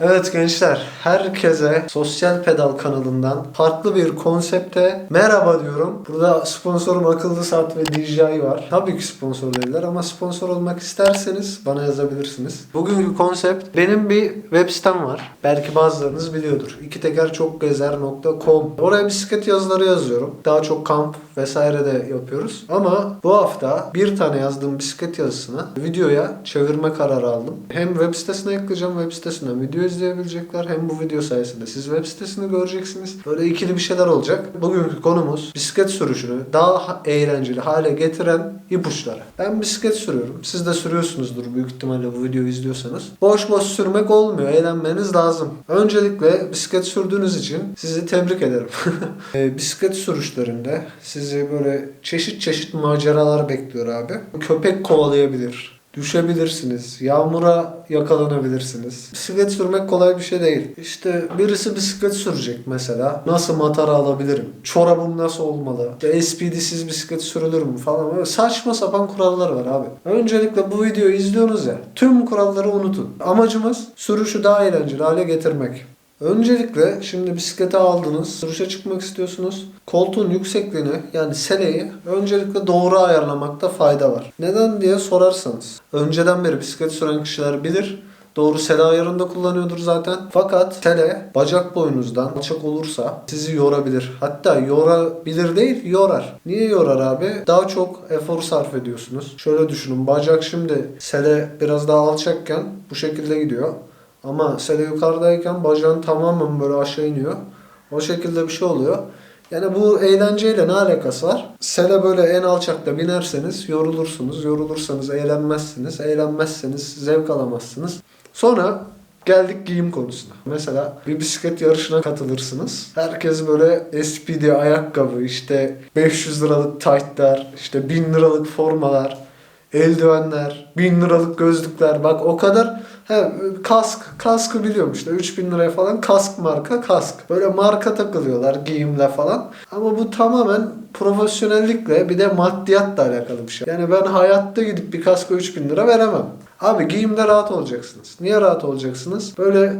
Evet gençler, herkese Sosyal Pedal kanalından farklı bir konsepte merhaba diyorum. Burada sponsorum Akıllı Saat ve DJI var. Tabii ki sponsor değiller ama sponsor olmak isterseniz bana yazabilirsiniz. Bugünkü konsept benim bir web sitem var. Belki bazılarınız biliyordur. ikitekerçokgezer.com Oraya bisiklet yazıları yazıyorum. Daha çok kamp vesaire de yapıyoruz. Ama bu hafta bir tane yazdığım bisiklet yazısını videoya çevirme kararı aldım. Hem web sitesine ekleyeceğim, web sitesinden video izleyebilecekler. Hem bu video sayesinde siz web sitesini göreceksiniz. Böyle ikili bir şeyler olacak. Bugünkü konumuz bisiklet sürüşünü daha eğlenceli hale getiren ipuçları. Ben bisiklet sürüyorum. Siz de sürüyorsunuzdur büyük ihtimalle bu videoyu izliyorsanız. Boş boş sürmek olmuyor. Eğlenmeniz lazım. Öncelikle bisiklet sürdüğünüz için sizi tebrik ederim. E, bisiklet sürüşlerinde sizi böyle çeşit çeşit maceralar bekliyor abi. Köpek kovalayabilir. Düşebilirsiniz. Yağmura yakalanabilirsiniz. Bisiklet sürmek kolay bir şey değil. İşte birisi bisiklet sürecek mesela. Nasıl matara alabilirim? Çorabım nasıl olmalı? İşte SPD'siz bisiklet sürülür mü falan. Böyle saçma sapan kurallar var abi. Öncelikle bu videoyu izliyorsunuz ya. Tüm kuralları unutun. Amacımız sürüşü daha eğlenceli hale getirmek. Öncelikle şimdi bisiklete aldınız, sürüşe çıkmak istiyorsunuz. Koltuğun yüksekliğini yani seleyi öncelikle doğru ayarlamakta fayda var. Neden diye sorarsanız. Önceden beri bisiklet süren kişiler bilir. Doğru sele ayarında kullanıyordur zaten. Fakat sele bacak boyunuzdan alçak olursa sizi yorabilir. Hatta yorabilir değil, yorar. Niye yorar abi? Daha çok efor sarf ediyorsunuz. Şöyle düşünün. Bacak şimdi sele biraz daha alçakken bu şekilde gidiyor. Ama sele yukarıdayken bacağın tamamen böyle aşağı iniyor. O şekilde bir şey oluyor. Yani bu eğlenceyle ne alakası var? Sele böyle en alçakta binerseniz yorulursunuz. Yorulursanız eğlenmezsiniz. Eğlenmezseniz zevk alamazsınız. Sonra geldik giyim konusuna. Mesela bir bisiklet yarışına katılırsınız. Herkes böyle SPD ayakkabı, işte 500 liralık tight'lar, işte 1000 liralık formalar, eldivenler, 1000 liralık gözlükler. Bak o kadar He, kask, kaskı biliyorum işte 3000 liraya falan kask marka kask. Böyle marka takılıyorlar giyimle falan. Ama bu tamamen profesyonellikle bir de maddiyatla alakalı bir şey. Yani ben hayatta gidip bir kaska 3000 lira veremem. Abi giyimde rahat olacaksınız. Niye rahat olacaksınız? Böyle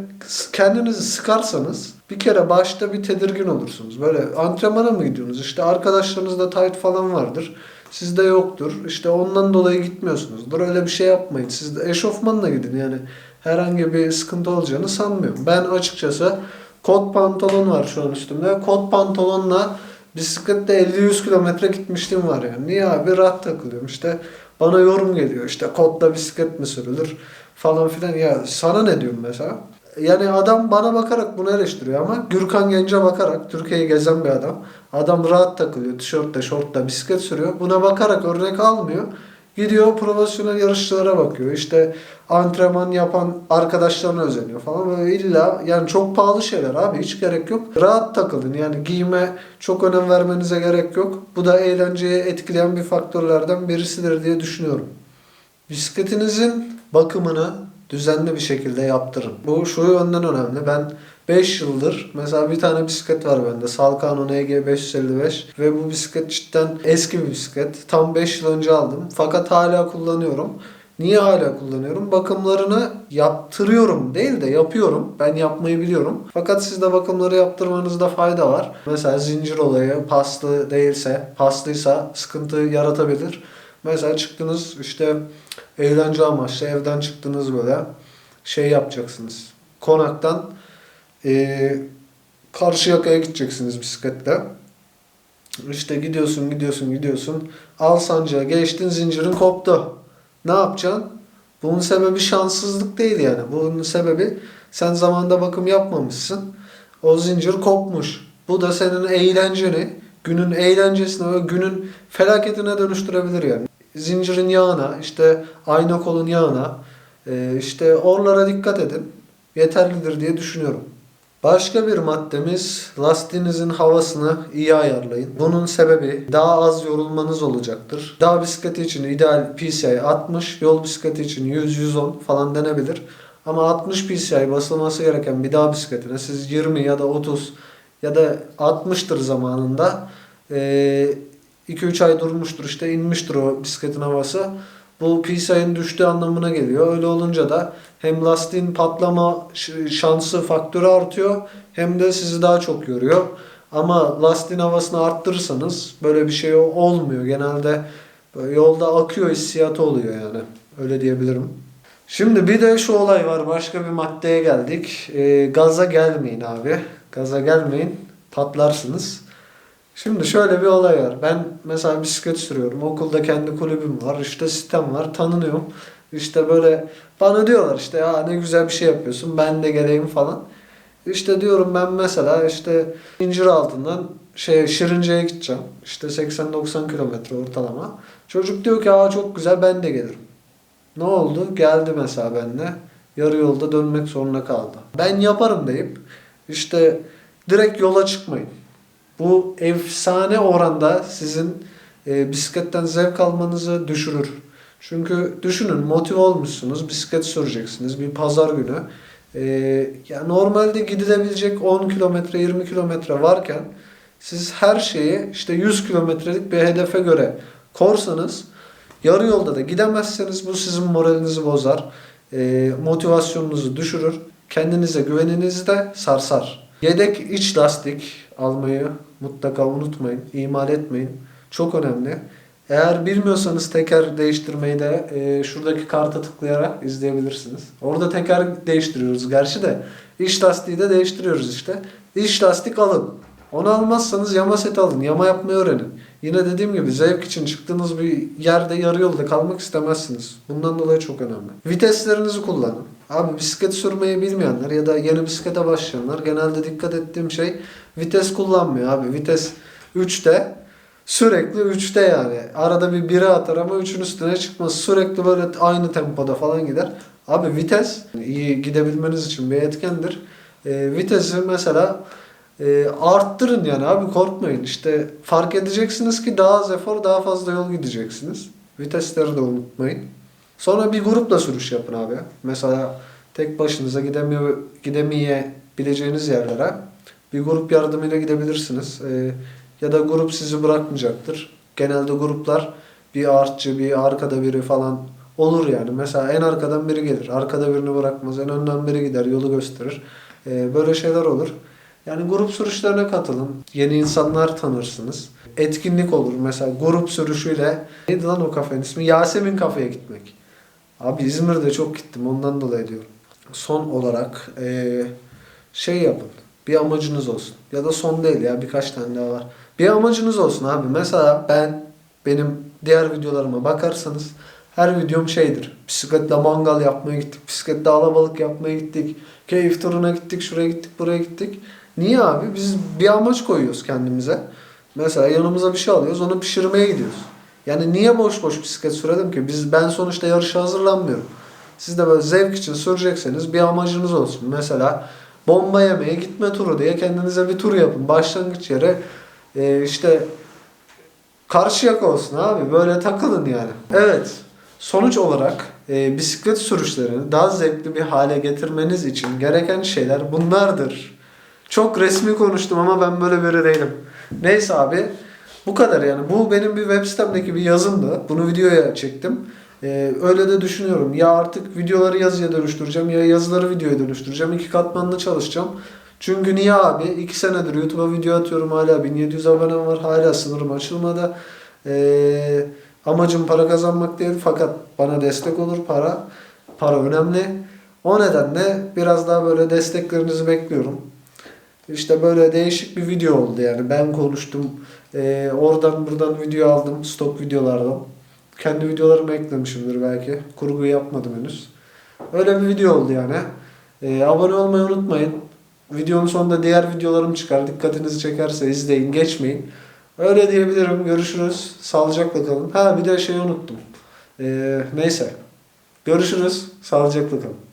kendinizi sıkarsanız bir kere başta bir tedirgin olursunuz. Böyle antrenmana mı gidiyorsunuz? İşte arkadaşlarınızda tight falan vardır. Sizde yoktur. İşte ondan dolayı gitmiyorsunuzdur. Öyle bir şey yapmayın. Siz de eşofmanla gidin yani. Herhangi bir sıkıntı olacağını sanmıyorum. Ben açıkçası kot pantolon var şu an üstümde. Kot pantolonla bisiklette 50-100 kilometre gitmişliğim var yani. Niye abi? Rahat takılıyorum. İşte bana yorum geliyor. İşte kotla bisiklet mi sürülür falan filan. Ya sana ne diyorum mesela? Yani adam bana bakarak bunu eleştiriyor ama Gürkan Genç'e bakarak Türkiye'yi gezen bir adam. Adam rahat takılıyor. Tişörtle, şortla bisiklet sürüyor. Buna bakarak örnek almıyor. Gidiyor profesyonel yarışçılara bakıyor. İşte antrenman yapan arkadaşlarına özeniyor falan. Böyle illa yani çok pahalı şeyler abi hiç gerek yok. Rahat takılın yani giyime çok önem vermenize gerek yok. Bu da eğlenceye etkileyen bir faktörlerden birisidir diye düşünüyorum. Bisikletinizin bakımını düzenli bir şekilde yaptırın. Bu şu yönden önemli. Ben 5 yıldır mesela bir tane bisiklet var bende. Salkano NG 555 ve bu bisiklet cidden eski bir bisiklet. Tam 5 yıl önce aldım. Fakat hala kullanıyorum. Niye hala kullanıyorum? Bakımlarını yaptırıyorum değil de yapıyorum. Ben yapmayı biliyorum. Fakat siz de bakımları yaptırmanızda fayda var. Mesela zincir olayı paslı değilse, paslıysa sıkıntı yaratabilir. Mesela çıktınız işte eğlence amaçlı evden çıktınız böyle şey yapacaksınız. Konaktan e, Karşıyaka'ya gideceksiniz bisikletle. İşte gidiyorsun gidiyorsun gidiyorsun. Alsancak'a geçtin zincirin koptu. Ne yapacaksın? Bunun sebebi şanssızlık değil yani. Bunun sebebi sen zamanda bakım yapmamışsın. O zincir kopmuş. Bu da senin eğlenceni, günün eğlencesine ve günün felaketine dönüştürebilir yani. Zincirin yağına, işte ayna kolun yağına, e, işte oralara dikkat edin. Yeterlidir diye düşünüyorum. Başka bir maddemiz lastiğinizin havasını iyi ayarlayın. Bunun sebebi daha az yorulmanız olacaktır. Dağ bisikleti için ideal PCI 60, yol bisikleti için 100-110 falan denebilir. Ama 60 PCI basılması gereken bir dağ bisikletine siz 20 ya da 30 ya da 60'tır zamanında 2-3 ay durmuştur işte inmiştir o bisikletin havası. Bu PCI'nin düştüğü anlamına geliyor. Öyle olunca da Hem lastiğin patlama şansı faktörü artıyor hem de sizi daha çok yoruyor. Ama lastiğin havasını arttırırsanız böyle bir şey olmuyor. Genelde yolda akıyor hissiyatı oluyor yani. Öyle diyebilirim. Şimdi bir de şu olay var. Başka bir maddeye geldik. Ee, gaza gelmeyin abi. Gaza gelmeyin. Patlarsınız. Şimdi şöyle bir olay var. Ben mesela bisiklet sürüyorum. Okulda kendi kulübüm var. İşte sistem var. Tanınıyorum. İşte böyle bana diyorlar işte ya ne güzel bir şey yapıyorsun. Ben de geleyim falan. İşte diyorum ben mesela işte incir altından şey Şirince'ye gideceğim. İşte 80-90 kilometre ortalama. Çocuk diyor ki aa çok güzel ben de gelirim. Ne oldu? Geldi mesela benimle. Yarı yolda dönmek zorunda kaldı. Ben yaparım deyip işte direkt yola çıkmayın. Bu efsane oranda sizin e, bisikletten zevk almanızı düşürür. Çünkü düşünün motive olmuşsunuz, bisiklet süreceksiniz bir pazar günü. E, ya normalde gidilebilecek 10 kilometre, 20 kilometre varken siz her şeyi işte 100 kilometrelik bir hedefe göre korsanız yarı yolda da gidemezseniz bu sizin moralinizi bozar, e, motivasyonunuzu düşürür, kendinize güveninizi de sarsar. Yedek iç lastik almayı mutlaka unutmayın, ihmal etmeyin. Çok önemli. Eğer bilmiyorsanız teker değiştirmeyi de e, şuradaki karta tıklayarak izleyebilirsiniz. Orada teker değiştiriyoruz gerçi de. iç lastiği de değiştiriyoruz işte. İç lastik alın. Onu almazsanız yama seti alın. Yama yapmayı öğrenin. Yine dediğim gibi zevk için çıktığınız bir yerde yarı yolda kalmak istemezsiniz. Bundan dolayı çok önemli. Viteslerinizi kullanın. Abi bisiklet sürmeyi bilmeyenler ya da yeni bisiklete başlayanlar genelde dikkat ettiğim şey vites kullanmıyor abi. Vites 3'te sürekli 3'te yani. Arada bir 1'e atar ama 3'ün üstüne çıkmaz. Sürekli böyle aynı tempoda falan gider. Abi vites iyi gidebilmeniz için bir etkendir. E, vitesi mesela e, arttırın yani abi korkmayın. İşte fark edeceksiniz ki daha az efor daha fazla yol gideceksiniz. Vitesleri de unutmayın. Sonra bir grupla sürüş yapın abi. Mesela tek başınıza gidemiyor, gidemeyebileceğiniz yerlere bir grup yardımıyla gidebilirsiniz. Ee, ya da grup sizi bırakmayacaktır. Genelde gruplar bir artçı, bir arkada biri falan olur yani. Mesela en arkadan biri gelir. Arkada birini bırakmaz. En önden biri gider, yolu gösterir. Ee, böyle şeyler olur. Yani grup sürüşlerine katılın. Yeni insanlar tanırsınız. Etkinlik olur. Mesela grup sürüşüyle neydi lan o kafenin ismi? Yasemin kafeye gitmek. Abi İzmir'de çok gittim ondan dolayı diyorum. Son olarak eee, şey yapın. Bir amacınız olsun. Ya da son değil ya birkaç tane daha var. Bir amacınız olsun abi. Mesela ben benim diğer videolarıma bakarsanız her videom şeydir. Bisikletle mangal yapmaya gittik. Bisikletle alabalık yapmaya gittik. Keyif turuna gittik. Şuraya gittik. Buraya gittik. Niye abi? Biz bir amaç koyuyoruz kendimize. Mesela yanımıza bir şey alıyoruz. Onu pişirmeye gidiyoruz. Yani niye boş boş bisiklet sürelim ki? Biz ben sonuçta yarışa hazırlanmıyorum. Siz de böyle zevk için sürecekseniz bir amacınız olsun. Mesela bomba yemeye gitme turu diye kendinize bir tur yapın. Başlangıç yeri e, işte Karşıyaka olsun abi. Böyle takılın yani. Evet. Sonuç olarak e, bisiklet sürüşlerini daha zevkli bir hale getirmeniz için gereken şeyler bunlardır. Çok resmi konuştum ama ben böyle biri değilim. Neyse abi. Bu kadar yani. Bu benim bir web sitemdeki bir yazımdı. Bunu videoya çektim. Ee, öyle de düşünüyorum. Ya artık videoları yazıya dönüştüreceğim ya yazıları videoya dönüştüreceğim. İki katmanlı çalışacağım. Çünkü niye abi? İki senedir YouTube'a video atıyorum hala 1700 abonem var. Hala sınırım açılmadı. Ee, amacım para kazanmak değil fakat bana destek olur para. Para önemli. O nedenle biraz daha böyle desteklerinizi bekliyorum. İşte böyle değişik bir video oldu yani. Ben konuştum. Ee, oradan buradan video aldım. Stok videolardan. Kendi videolarımı eklemişimdir belki. Kurgu yapmadım henüz. Öyle bir video oldu yani. Ee, abone olmayı unutmayın. Videonun sonunda diğer videolarım çıkar. Dikkatinizi çekerse izleyin. Geçmeyin. Öyle diyebilirim. Görüşürüz. Sağlıcakla kalın. Ha bir de şeyi unuttum. Ee, neyse. Görüşürüz. Sağlıcakla kalın.